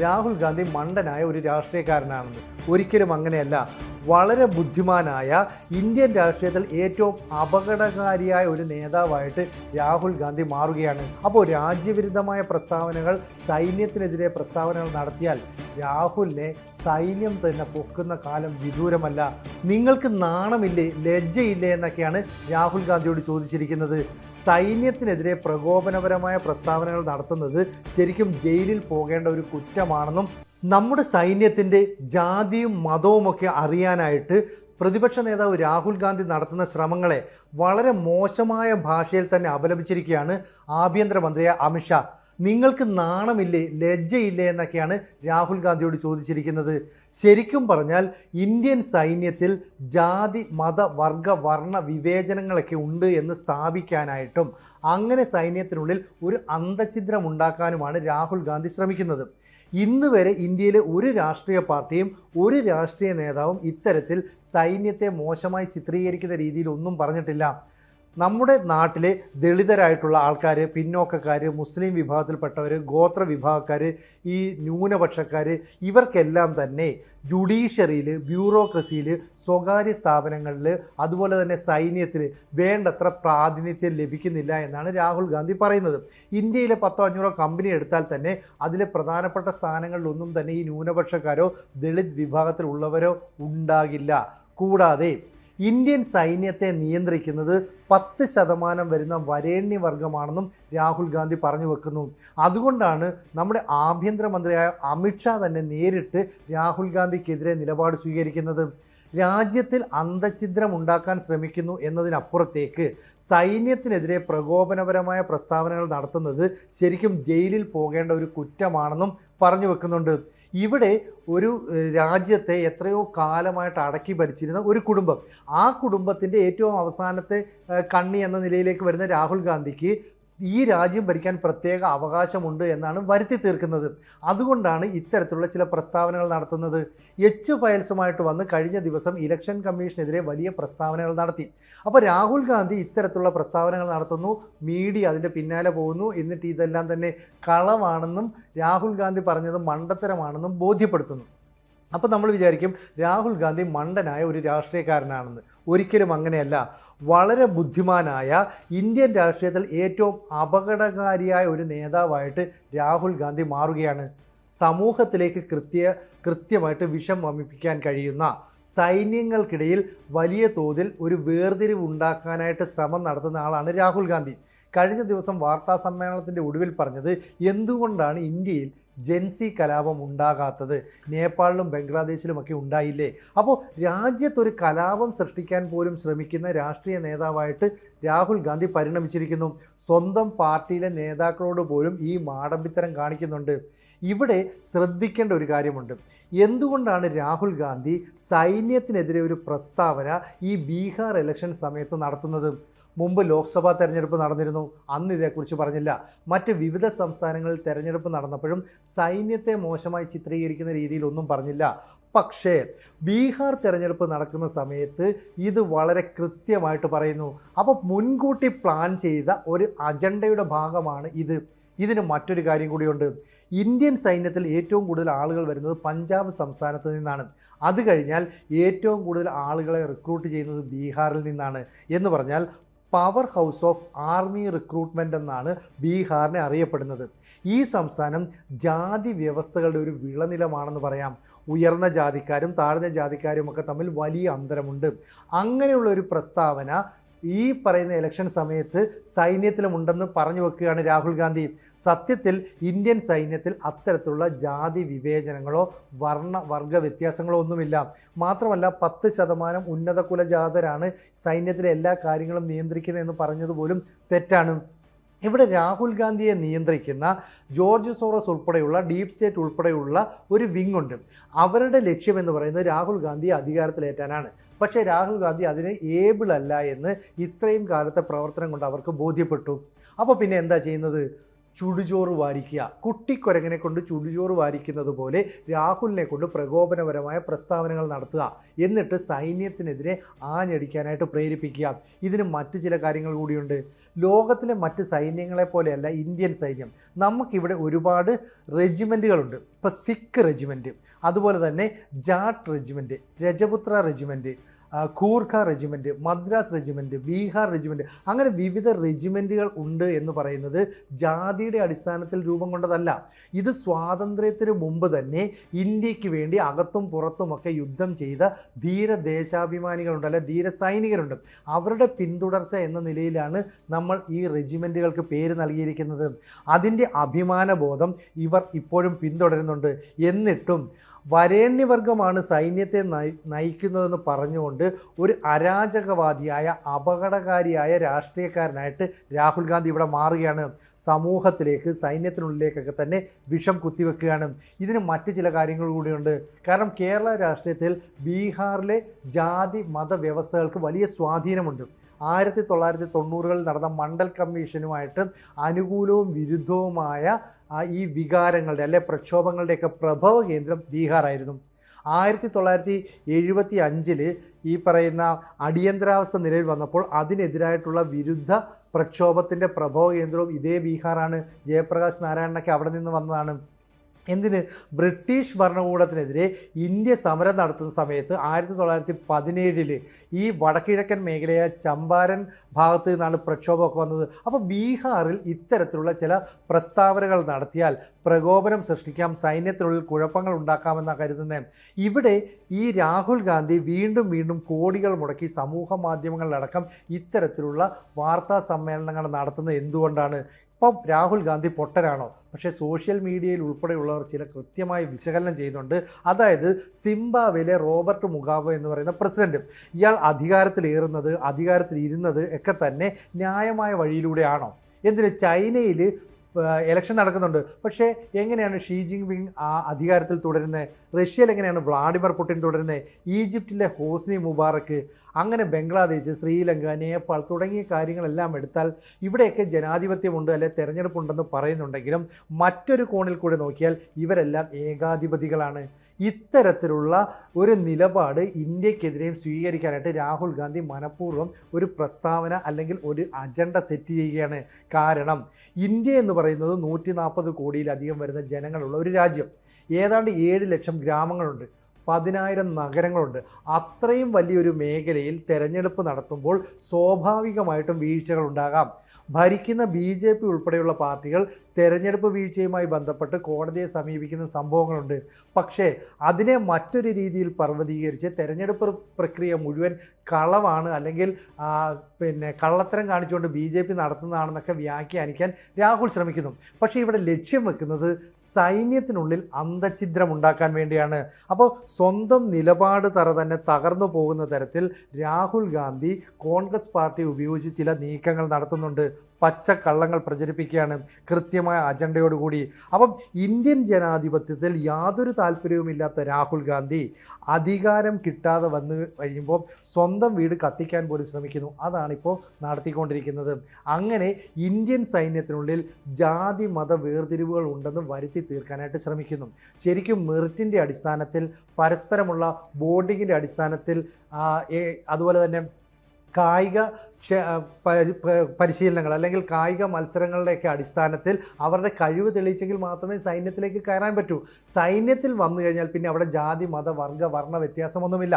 രാഹുൽ ഗാന്ധി മണ്ടനായ ഒരു രാഷ്ട്രീയക്കാരനാണെന്ന്. ഒരിക്കലും അങ്ങനെയല്ല. വളരെ ബുദ്ധിമാനായ ഇന്ത്യൻ രാഷ്ട്രീയത്തിൽ ഏറ്റവും അപകടകാരിയായ ഒരു നേതാവായിട്ട് രാഹുൽ ഗാന്ധി മാറുകയാണ്. അപ്പോൾ രാജ്യവിരുദ്ധമായ പ്രസ്താവനകൾ സൈന്യത്തിനെതിരെ പ്രസ്താവനകൾ നടത്തിയാൽ രാഹുലിനെ സൈന്യം തന്നെ പൊക്കുന്ന കാലം വിദൂരമല്ല. നിങ്ങൾക്ക് നാണമില്ലേ ലജ്ജയില്ലേ എന്നൊക്കെയാണ് രാഹുൽ ഗാന്ധിയോട് ചോദിച്ചിരിക്കുന്നത്. സൈന്യത്തിനെതിരെ പ്രകോപനപരമായ പ്രസ്താവനകൾ നടത്തുന്നത് ശരിക്കും ജയിലിൽ പോകേണ്ട ഒരു കുറ്റമാണെന്നും നമ്മുടെ സൈന്യത്തിന്റെ ജാതിയും മതവുമൊക്കെ അറിയാനായിട്ട് പ്രതിപക്ഷ നേതാവ് രാഹുൽ ഗാന്ധി നടത്തുന്ന ശ്രമങ്ങളെ വളരെ മോശമായ ഭാഷയിൽ തന്നെ അപലപിച്ചിരിക്കുകയാണ് ആഭ്യന്തരമന്ത്രിയായ അമിത്ഷാ നിങ്ങൾക്ക് നാണമില്ലേ ലജ്ജയില്ലേ എന്നൊക്കെയാണ് രാഹുൽ ഗാന്ധിയോട് ചോദിച്ചിരിക്കുന്നത്. ശരിക്കും പറഞ്ഞാൽ ഇന്ത്യൻ സൈന്യത്തിൽ ജാതി മത വർഗ വർണ വിവേചനങ്ങളൊക്കെ ഉണ്ട് എന്ന് സ്ഥാപിക്കാനായിട്ടും അങ്ങനെ സൈന്യത്തിനുള്ളിൽ ഒരു അന്തഛിദ്രം ഉണ്ടാക്കാനുമാണ് രാഹുൽ ഗാന്ധി ശ്രമിക്കുന്നത്. ഇന്ന് വരെ ഇന്ത്യയിലെ ഒരു രാഷ്ട്രീയ പാർട്ടിയും ഒരു രാഷ്ട്രീയ നേതാവും ഇത്തരത്തിൽ സൈന്യത്തെ മോശമായി ചിത്രീകരിക്കുന്ന രീതിയിൽ ഒന്നും പറഞ്ഞിട്ടില്ല. നമ്മുടെ നാട്ടിലെ ദളിതരായിട്ടുള്ള ആൾക്കാർ പിന്നോക്കക്കാർ മുസ്ലിം വിഭാഗത്തിൽപ്പെട്ടവർ ഗോത്ര വിഭാഗക്കാർ ഈ ന്യൂനപക്ഷക്കാർ ഇവർക്കെല്ലാം തന്നെ ജുഡീഷ്യറിയിൽ ബ്യൂറോക്രസിയിൽ സ്വകാര്യ സ്ഥാപനങ്ങളിൽ അതുപോലെ തന്നെ സൈന്യത്തിൽ വേണ്ടത്ര പ്രാതിനിധ്യം ലഭിക്കുന്നില്ല എന്നാണ് രാഹുൽ ഗാന്ധി പറയുന്നത്. ഇന്ത്യയിലെ പത്തോ അഞ്ഞൂറോ കമ്പനി എടുത്താൽ തന്നെ അതിലെ പ്രധാനപ്പെട്ട സ്ഥാനങ്ങളിലൊന്നും തന്നെ ഈ ന്യൂനപക്ഷക്കാരോ ദളിത് വിഭാഗത്തിലുള്ളവരോ ഉണ്ടാകില്ല. കൂടാതെ ഇന്ത്യൻ സൈന്യത്തെ നിയന്ത്രിക്കുന്നത് പത്ത് ശതമാനം വരുന്ന വരേണ്യവർഗമാണെന്നും രാഹുൽ ഗാന്ധി പറഞ്ഞു വെക്കുന്നു. അതുകൊണ്ടാണ് നമ്മുടെ ആഭ്യന്തരമന്ത്രിയായ അമിത്ഷാ തന്നെ നേരിട്ട് രാഹുൽ ഗാന്ധിക്കെതിരെ നിലപാട് സ്വീകരിക്കുന്നത്. രാജ്യത്തിൽ അന്തഛിദ്രം ഉണ്ടാക്കാൻ ശ്രമിക്കുന്നു എന്നതിനപ്പുറത്തേക്ക് സൈന്യത്തിനെതിരെ പ്രകോപനപരമായ പ്രസ്താവനകൾ നടത്തുന്നത് ശരിക്കും ജയിലിൽ പോകേണ്ട ഒരു കുറ്റമാണെന്നും പറഞ്ഞു വെക്കുന്നുണ്ട്. ഇവിടെ ഒരു രാജ്യത്തെ എത്രയോ കാലമായിട്ട് അടക്കി ഭരിച്ചിരുന്ന ഒരു കുടുംബം. ആ കുടുംബത്തിന്റെ ഏറ്റവും അവസാനത്തെ കണ്ണി എന്ന നിലയിലേക്ക് വരുന്ന രാഹുൽ ഗാന്ധിക്ക് ഈ രാജ്യം ഭരിക്കാൻ പ്രത്യേക അവകാശമുണ്ട് എന്നാണ് വരുത്തി തീർക്കുന്നത്. അതുകൊണ്ടാണ് ഇത്തരത്തിലുള്ള ചില പ്രസ്താവനകൾ നടത്തുന്നത്. എച്ച് ഫയൽസുമായിട്ട് വന്ന് കഴിഞ്ഞ ദിവസം ഇലക്ഷൻ കമ്മീഷനെതിരെ വലിയ പ്രസ്താവനകൾ നടത്തി. അപ്പോൾ രാഹുൽ ഗാന്ധി ഇത്തരത്തിലുള്ള പ്രസ്താവനകൾ നടത്തുന്നു. മീഡിയ അതിന്റെ പിന്നാലെ പോകുന്നു. എന്നിട്ട് ഇതെല്ലാം തന്നെ കളവാണെന്നും രാഹുൽ ഗാന്ധി പറഞ്ഞത് മണ്ടത്തരമാണെന്നും ബോധ്യപ്പെടുത്തുന്നു. അപ്പോൾ നമ്മൾ വിചാരിക്കും രാഹുൽ ഗാന്ധി മണ്ടനായ ഒരു രാഷ്ട്രീയക്കാരനാണെന്ന്. ഒരിക്കലും അങ്ങനെയല്ല. വളരെ ബുദ്ധിമാനായ ഇന്ത്യൻ രാഷ്ട്രീയത്തിൽ ഏറ്റവും അപകടകാരിയായ ഒരു നേതാവായിട്ട് രാഹുൽ ഗാന്ധി മാറുകയാണ്. സമൂഹത്തിലേക്ക് കൃത്യ കൃത്യമായിട്ട് വിഷം വമിപ്പിക്കാൻ കഴിയുന്ന സൈന്യങ്ങൾക്കിടയിൽ വലിയ തോതിൽ ഒരു വേർതിരിവ് ഉണ്ടാക്കാനായിട്ട് ശ്രമം നടത്തുന്ന ആളാണ് രാഹുൽ ഗാന്ധി. കഴിഞ്ഞ ദിവസം വാർത്താ സമ്മേളനത്തിന്റെ ഒടുവിൽ പറഞ്ഞത് എന്തുകൊണ്ടാണ് ഇന്ത്യയിൽ ജൻസി കലാപം ഉണ്ടാകാത്തത് നേപ്പാളിലും ബംഗ്ലാദേശിലുമൊക്കെ ഉണ്ടായില്ലേ? അപ്പോൾ രാജ്യത്തൊരു കലാപം സൃഷ്ടിക്കാൻ പോലും ശ്രമിക്കുന്ന രാഷ്ട്രീയ നേതാവായിട്ട് രാഹുൽ ഗാന്ധി പരിണമിച്ചിരിക്കുന്നു. സ്വന്തം പാർട്ടിയിലെ നേതാക്കളോട് പോലും ഈ മാടമ്പിത്തരം കാണിക്കുന്നുണ്ട്. ഇവിടെ ശ്രദ്ധിക്കേണ്ട ഒരു കാര്യമുണ്ട്. എന്തുകൊണ്ടാണ് രാഹുൽ ഗാന്ധി സൈന്യത്തിനെതിരെ ഒരു പ്രസ്താവന ഈ ബീഹാർ ഇലക്ഷൻ സമയത്ത് നടത്തുന്നത്? മുമ്പ് ലോക്സഭാ തെരഞ്ഞെടുപ്പ് നടന്നിരുന്നു. അന്ന് ഇതേക്കുറിച്ച് പറഞ്ഞില്ല. മറ്റ് വിവിധ സംസ്ഥാനങ്ങളിൽ തെരഞ്ഞെടുപ്പ് നടന്നപ്പോഴും സൈന്യത്തെ മോശമായി ചിത്രീകരിക്കുന്ന രീതിയിലൊന്നും പറഞ്ഞില്ല. പക്ഷേ ബീഹാർ തിരഞ്ഞെടുപ്പ് നടക്കുന്ന സമയത്ത് ഇത് വളരെ കൃത്യമായിട്ട് പറയുന്നു. അപ്പോൾ മുൻകൂട്ടി പ്ലാൻ ചെയ്ത ഒരു അജണ്ടയുടെ ഭാഗമാണ് ഇത്. ഇതിന് മറ്റൊരു കാര്യം കൂടിയുണ്ട്. ഇന്ത്യൻ സൈന്യത്തിൽ ഏറ്റവും കൂടുതൽ ആളുകൾ വരുന്നത് പഞ്ചാബ് സംസ്ഥാനത്ത് നിന്നാണ്. അത് കഴിഞ്ഞാൽ ഏറ്റവും കൂടുതൽ ആളുകളെ റിക്രൂട്ട് ചെയ്യുന്നത് ബീഹാറിൽ നിന്നാണ് എന്ന് പറഞ്ഞാൽ power house of army recruitment എന്നാണ് ബീഹാറിനെ അറിയപ്പെടുന്നത്. ഈ സംസ്ഥാനം ജാതി വ്യവസ്ഥകളുടെ ഒരു വിളനിലമാണെന്ന് പറയാം. ഉയർന്ന ജാതിക്കാരും താഴ്ന്ന ജാതിക്കാരും ഒക്കെ തമ്മിൽ വലിയ അന്തരമുണ്ട്. അങ്ങനെയുള്ള ഒരു പ്രസ്താവന ഈ പറയുന്ന ഇലക്ഷൻ സമയത്ത് സൈന്യത്തിലുമുണ്ടെന്ന് പറഞ്ഞു വെക്കുകയാണ് രാഹുൽ ഗാന്ധി. സത്യത്തിൽ ഇന്ത്യൻ സൈന്യത്തിൽ അത്തരത്തിലുള്ള ജാതി വിവേചനങ്ങളോ വർണ വർഗ വ്യത്യാസങ്ങളോ ഒന്നുമില്ല. മാത്രമല്ല പത്ത് ശതമാനം ഉന്നത കുലജാതരാണ് സൈന്യത്തിലെ എല്ലാ കാര്യങ്ങളും നിയന്ത്രിക്കുന്നതെന്ന് പറഞ്ഞതുപോലും തെറ്റാണ്. ഇവിടെ രാഹുൽ ഗാന്ധിയെ നിയന്ത്രിക്കുന്ന ജോർജ് സോറസ് ഉൾപ്പെടെയുള്ള ഡീപ് സ്റ്റേറ്റ് ഉൾപ്പെടെയുള്ള ഒരു വിങ് ഉണ്ട്. അവരുടെ ലക്ഷ്യമെന്ന് പറയുന്നത് രാഹുൽ ഗാന്ധിയെ അധികാരത്തിലേറ്റാനാണ്. പക്ഷേ രാഹുൽ ഗാന്ധി അതിന് ഏബിൾ അല്ല എന്ന് ഇത്രയും കാലത്തെ പ്രവർത്തനം കൊണ്ട് അവർക്ക് ബോധ്യപ്പെട്ടു. അപ്പോൾ പിന്നെ എന്താ ചെയ്യുന്നത്? ചുടുചോറ് വാരിക്കുക. കുട്ടിക്കൊരങ്ങനെ കൊണ്ട് ചുടുചോറ് വാരിക്കുന്നത് പോലെ രാഹുലിനെ കൊണ്ട് പ്രകോപനപരമായ പ്രസ്താവനകൾ നടത്തുക. എന്നിട്ട് സൈന്യത്തിനെതിരെ ആഞ്ഞടിക്കാനായിട്ട് പ്രേരിപ്പിക്കുക. ഇതിന് മറ്റ് ചില കാര്യങ്ങൾ കൂടിയുണ്ട്. ലോകത്തിലെ മറ്റ് സൈന്യങ്ങളെ പോലെയല്ല ഇന്ത്യൻ സൈന്യം. നമുക്കിവിടെ ഒരുപാട് റെജിമെന്റുകളുണ്ട് ഇപ്പോൾ സിഖ് റെജിമെന്റ് അതുപോലെ തന്നെ Jat regiment Rajput regiment Gorkha regiment Madras regiment Bihar regiment അങ്ങനെ വിവിധ റെജിമെന്റുകൾ ഉണ്ട് എന്ന് പറയുന്നത് ജാതിയുടെ അടിസ്ഥാനത്തിൽ രൂപം കൊണ്ടതല്ല. ഇത് സ്വാതന്ത്ര്യത്തിന് മുമ്പ് തന്നെ ഇന്ത്യയ്ക്ക് വേണ്ടി അകത്തും പുറത്തുമൊക്കെ യുദ്ധം ചെയ്ത ധീര ദേശാഭിമാനികളുണ്ട് അല്ലെ ധീര സൈനികരുണ്ട് അവരുടെ പിന്തുടർച്ച എന്ന നിലയിലാണ് നമ്മൾ ഈ റെജിമെന്റുകൾക്ക് പേര് നൽകിയിരിക്കുന്നത്. അതിന്റെ അഭിമാനബോധം ഇവർ ഇപ്പോഴും പിന്തുടരുന്നുണ്ട്. എന്നിട്ടും വരേണ്യവർഗമാണ് സൈന്യത്തെ നയി നയിക്കുന്നതെന്ന് പറഞ്ഞുകൊണ്ട് ഒരു അരാജകവാദിയായ അപകടകാരിയായ രാഷ്ട്രീയക്കാരനായിട്ട് രാഹുൽ ഗാന്ധി ഇവിടെ മാറുകയാണ്. സമൂഹത്തിലേക്ക് സൈന്യത്തിനുള്ളിലേക്കൊക്കെ തന്നെ വിഷം കുത്തിവെക്കുകയാണ്. ഇതിന് മറ്റ് ചില കാര്യങ്ങൾ കൂടിയുണ്ട്. കാരണം കേരള രാഷ്ട്രീയത്തിൽ ബീഹാറിലെ ജാതി മത വ്യവസ്ഥകൾക്ക് വലിയ സ്വാധീനമുണ്ട്. ആയിരത്തി തൊള്ളായിരത്തി തൊണ്ണൂറുകളിൽ നടന്ന മണ്ഡൽ കമ്മീഷനുമായിട്ട് അനുകൂലവും വിരുദ്ധവുമായ ഈ വികാരങ്ങളുടെ അല്ലെ പ്രക്ഷോഭങ്ങളുടെയൊക്കെ പ്രഭവ കേന്ദ്രം ബീഹാറായിരുന്നു. ആയിരത്തി തൊള്ളായിരത്തി എഴുപത്തി അഞ്ചിൽ ഈ പറയുന്ന അടിയന്തരാവസ്ഥ നിലവിൽ വന്നപ്പോൾ അതിനെതിരായിട്ടുള്ള വിരുദ്ധ പ്രക്ഷോഭത്തിന്റെ പ്രഭവ കേന്ദ്രവും ഇതേ ബീഹാറാണ്. ജയപ്രകാശ് നാരായണനൊക്കെ അവിടെ നിന്ന് വന്നതാണ്. എന്തിന്? ബ്രിട്ടീഷ് ഭരണകൂടത്തിനെതിരെ ഇന്ത്യ സമരം നടത്തുന്ന സമയത്ത് ആയിരത്തി തൊള്ളായിരത്തി പതിനേഴിൽ ഈ വടക്കിഴക്കൻ മേഖലയായ ചമ്പാരൻ ഭാഗത്ത് നിന്നാണ് പ്രക്ഷോഭമൊക്കെ വന്നത്. അപ്പോൾ ബീഹാറിൽ ഇത്തരത്തിലുള്ള ചില പ്രസ്താവനകൾ നടത്തിയാൽ പ്രകോപനം സൃഷ്ടിക്കാം സൈന്യത്തിനുള്ളിൽ കുഴപ്പങ്ങൾ ഉണ്ടാക്കാമെന്നാണ് കരുതുന്നത് ഇവിടെ ഈ രാഹുൽ ഗാന്ധി വീണ്ടും വീണ്ടും കോടികൾ മുടക്കി സമൂഹ മാധ്യമങ്ങളിലടക്കം ഇത്തരത്തിലുള്ള വാർത്താ സമ്മേളനങ്ങൾ നടത്തുന്നത് എന്തുകൊണ്ടാണ്? ഇപ്പം രാഹുൽ ഗാന്ധി പൊട്ടരാണോ? പക്ഷേ സോഷ്യൽ മീഡിയയിൽ ഉൾപ്പെടെയുള്ളവർ ചില കൃത്യമായി വിശകലനം ചെയ്യുന്നുണ്ട് അതായത് സിംബാബിലെ റോബർട്ട് മുഗാവ് എന്ന് പറയുന്ന പ്രസിഡന്റ് ഇയാൾ അധികാരത്തിലേറുന്നത് അധികാരത്തിൽ ഇരുന്നത് ഒക്കെ തന്നെ ന്യായമായ വഴിയിലൂടെയാണോ? എന്തിന് ചൈനയിൽ ഇലക്ഷൻ നടക്കുന്നുണ്ട്. പക്ഷേ എങ്ങനെയാണ് ഷീ പിങ് ആ അധികാരത്തിൽ തുടരുന്നത്? റഷ്യയിൽ എങ്ങനെയാണ് വ്ളാഡിമിർ പുടിൻ തുടരുന്നത്? ഈജിപ്തിലെ ഹോസ്നി മുബാറക്ക് അങ്ങനെ ബംഗ്ലാദേശ് ശ്രീലങ്ക നേപ്പാൾ തുടങ്ങിയ കാര്യങ്ങളെല്ലാം എടുത്താൽ ഇവിടെയൊക്കെ ജനാധിപത്യമുണ്ട് അല്ലെ തെരഞ്ഞെടുപ്പുണ്ടെന്ന് പറയുന്നുണ്ടെങ്കിലും മറ്റൊരു കോണിൽ കൂടി നോക്കിയാൽ ഇവരെല്ലാം ഏകാധിപതികളാണ്. ഇത്തരത്തിലുള്ള ഒരു നിലപാട് ഇന്ത്യക്കെതിരെയും സ്വീകരിക്കാനായിട്ട് രാഹുൽ ഗാന്ധി മനഃപൂർവം ഒരു പ്രസ്താവന അല്ലെങ്കിൽ ഒരു അജണ്ട സെറ്റ് ചെയ്യുകയാണ്. കാരണം ഇന്ത്യ എന്ന് പറയുന്നത് നൂറ്റി നാൽപ്പത് കോടിയിലധികം വരുന്ന ജനങ്ങളുള്ള ഒരു രാജ്യം. ഏതാണ്ട് ഏഴ് ലക്ഷം ഗ്രാമങ്ങളുണ്ട്. പതിനായിരം നഗരങ്ങളുണ്ട്. അത്രയും വലിയൊരു മേഖലയിൽ തെരഞ്ഞെടുപ്പ് നടത്തുമ്പോൾ സ്വാഭാവികമായിട്ടും വീഴ്ചകൾ ഉണ്ടാകാം. ഭരിക്കുന്ന ബി ജെ പി ഉൾപ്പെടെയുള്ള പാർട്ടികൾ തെരഞ്ഞെടുപ്പ് വീഴ്ചയുമായി ബന്ധപ്പെട്ട് കോടതിയെ സമീപിക്കുന്ന സംഭവങ്ങളുണ്ട്. പക്ഷേ അതിനെ മറ്റൊരു രീതിയിൽ പർവതീകരിച്ച് തെരഞ്ഞെടുപ്പ് പ്രക്രിയ മുഴുവൻ കളവാണ് അല്ലെങ്കിൽ പിന്നെ കള്ളത്തരം കാണിച്ചുകൊണ്ട് ബി ജെ പി നടത്തുന്നതാണെന്നൊക്കെ വ്യാഖ്യാനിക്കാൻ രാഹുൽ ശ്രമിക്കുന്നു. പക്ഷേ ഇവിടെ ലക്ഷ്യം വെക്കുന്നത് സൈന്യത്തിനുള്ളിൽ അന്തഛിദ്രം ഉണ്ടാക്കാൻ വേണ്ടിയാണ്. അപ്പോൾ സ്വന്തം നിലപാട് തറ തന്നെ തകർന്നു പോകുന്ന തരത്തിൽ രാഹുൽ ഗാന്ധി കോൺഗ്രസ് പാർട്ടി ഉപയോഗിച്ച് ചില നീക്കങ്ങൾ നടത്തുന്നുണ്ട്. പച്ചക്കള്ളങ്ങൾ പ്രചരിപ്പിക്കുകയാണ് കൃത്യമായ അജണ്ടയോടുകൂടി. അപ്പം ഇന്ത്യൻ ജനാധിപത്യത്തിൽ യാതൊരു താല്പര്യവുമില്ലാത്ത രാഹുൽ ഗാന്ധി അധികാരം കിട്ടാതെ വന്നു കഴിയുമ്പോൾ സ്വന്തം വീട് കത്തിക്കാൻ പോലും ശ്രമിക്കുന്നു. അതാണിപ്പോൾ നടത്തിക്കൊണ്ടിരിക്കുന്നത്. അങ്ങനെ ഇന്ത്യൻ സൈന്യത്തിനുള്ളിൽ ജാതി മത വേർതിരിവുകൾ ഉണ്ടെന്ന് വരുത്തി തീർക്കാനായിട്ട് ശ്രമിക്കുന്നു. ശരിക്കും മെറിറ്റിന്റെ അടിസ്ഥാനത്തിൽ പരസ്പരമുള്ള ബോണ്ടിങ്ങിന്റെ അടിസ്ഥാനത്തിൽ അതുപോലെ തന്നെ കായിക പരിശീലനങ്ങൾ അല്ലെങ്കിൽ കായിക മത്സരങ്ങളുടെയൊക്കെ അടിസ്ഥാനത്തിൽ അവരുടെ കഴിവ് തെളിയിച്ചെങ്കിൽ മാത്രമേ സൈന്യത്തിലേക്ക് കയറാൻ പറ്റൂ. സൈന്യത്തിൽ വന്നു കഴിഞ്ഞാൽ പിന്നെ അവിടെ ജാതി മത വർഗ വർണ വ്യത്യാസമൊന്നുമില്ല.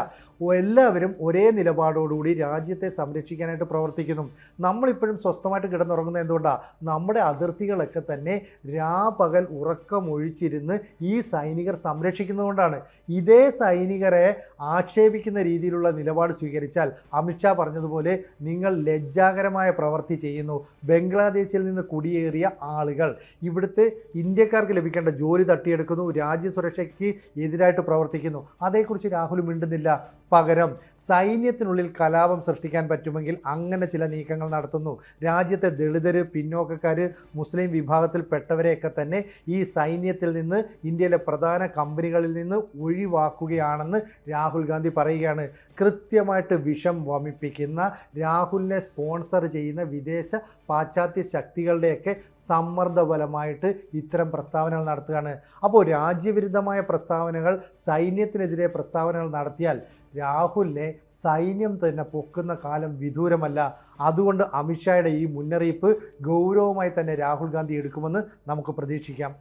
എല്ലാവരും ഒരേ നിലപാടോടുകൂടി രാജ്യത്തെ സംരക്ഷിക്കാനായിട്ട് പ്രവർത്തിക്കുന്നു. നമ്മളിപ്പോഴും സ്വസ്ഥമായിട്ട് കിടന്നുറങ്ങുന്നത് എന്തുകൊണ്ടാണ് നമ്മുടെ അതിർത്തികളൊക്കെ തന്നെ രാപകൽ ഉറക്കമൊഴിച്ചിരുന്ന് ഈ സൈനികർ സംരക്ഷിക്കുന്നതുകൊണ്ടാണ്. ഇതേ സൈനികരെ ആക്ഷേപിക്കുന്ന രീതിയിലുള്ള നിലപാട് സ്വീകരിച്ചാൽ അമിത്ഷാ പറഞ്ഞതുപോലെ നിങ്ങൾ ലജ്ജാകരമായ പ്രവൃത്തി ചെയ്യുന്നു. ബംഗ്ലാദേശിൽ നിന്ന് കുടിയേറിയ ആളുകൾ ഇവിടുത്തെ ഇന്ത്യക്കാർക്ക് ലഭിക്കേണ്ട ജോലി തട്ടിയെടുക്കുന്നു. രാജ്യസുരക്ഷയ്ക്ക് എതിരായിട്ട് പ്രവർത്തിക്കുന്നു. അതേക്കുറിച്ച് രാഹുൽ മിണ്ടുന്നില്ല. പകരം സൈന്യത്തിനുള്ളിൽ കലാപം സൃഷ്ടിക്കാൻ പറ്റുമെങ്കിൽ അങ്ങനെ ചില നീക്കങ്ങൾ നടത്തുന്നു. രാജ്യത്തെ ദളിതർ പിന്നോക്കക്കാർ മുസ്ലിം വിഭാഗത്തിൽപ്പെട്ടവരെയൊക്കെ തന്നെ ഈ സൈന്യത്തിൽ നിന്ന് ഇന്ത്യയിലെ പ്രധാന കമ്പനികളിൽ നിന്ന് ഒഴിവാക്കുകയാണെന്ന് രാഹുൽ രാഹുൽ ഗാന്ധി പറയുകയാണ് കൃത്യമായിട്ട് വിഷം വമിപ്പിക്കുന്ന രാഹുലിനെ സ്പോൺസർ ചെയ്യുന്ന വിദേശ പാശ്ചാത്യ ശക്തികളുടെയൊക്കെ സമ്മർദ്ദഫലമായിട്ട് ഇത്തരം പ്രസ്താവനകൾ നടത്തുകയാണ്. അപ്പോൾ രാജ്യവിരുദ്ധമായ പ്രസ്താവനകൾ സൈന്യത്തിനെതിരെ പ്രസ്താവനകൾ നടത്തിയാൽ രാഹുലിനെ സൈന്യം തന്നെ പൊക്കുന്ന കാലം വിദൂരമല്ല. അതുകൊണ്ട് അമിത്ഷായുടെ ഈ മുന്നറിയിപ്പ് ഗൗരവമായി തന്നെ രാഹുൽ ഗാന്ധി എടുക്കുമെന്ന് നമുക്ക് പ്രതീക്ഷിക്കാം.